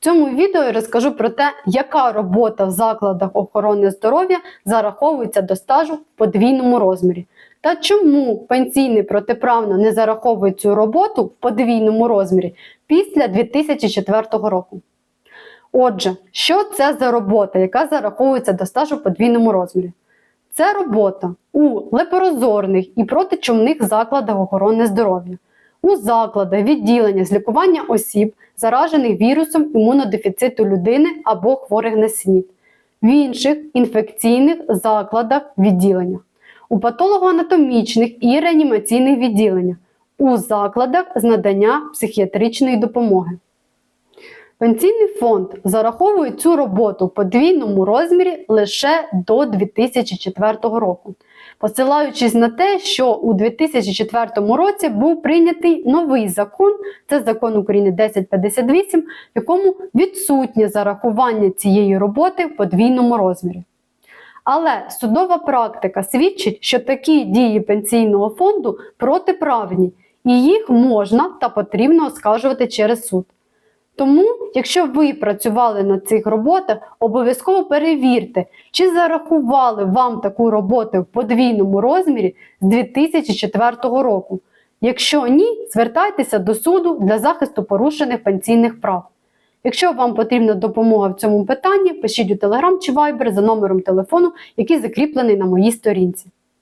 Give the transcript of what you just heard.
В цьому відео я розкажу про те, яка робота в закладах охорони здоров'я зараховується до стажу в подвійному розмірі, та чому пенсійний протиправно не зараховує цю роботу в подвійному розмірі після 2004 року. Отже, що це за робота, яка зараховується до стажу в подвійному розмірі? Це робота у лепрозорних і протичумних закладах охорони здоров'я, у закладах відділення з лікування осіб, заражених вірусом імунодефіциту людини або хворих на СНІД, в інших інфекційних закладах відділення, у патологоанатомічних і реанімаційних відділеннях, у закладах з надання психіатричної допомоги. Пенсійний фонд зараховує цю роботу в подвійному розмірі лише до 2004 року, посилаючись на те, що у 2004 році був прийнятий новий закон, це закон України 1058, в якому відсутнє зарахування цієї роботи в подвійному розмірі. Але судова практика свідчить, що такі дії пенсійного фонду протиправні, і їх можна та потрібно оскаржувати через суд. Тому, якщо ви працювали на цих роботах, обов'язково перевірте, чи зарахували вам таку роботу в подвійному розмірі з 2004 року. Якщо ні, звертайтеся до суду для захисту порушених пенсійних прав. Якщо вам потрібна допомога в цьому питанні, пишіть у Telegram чи Viber за номером телефону, який закріплений на моїй сторінці.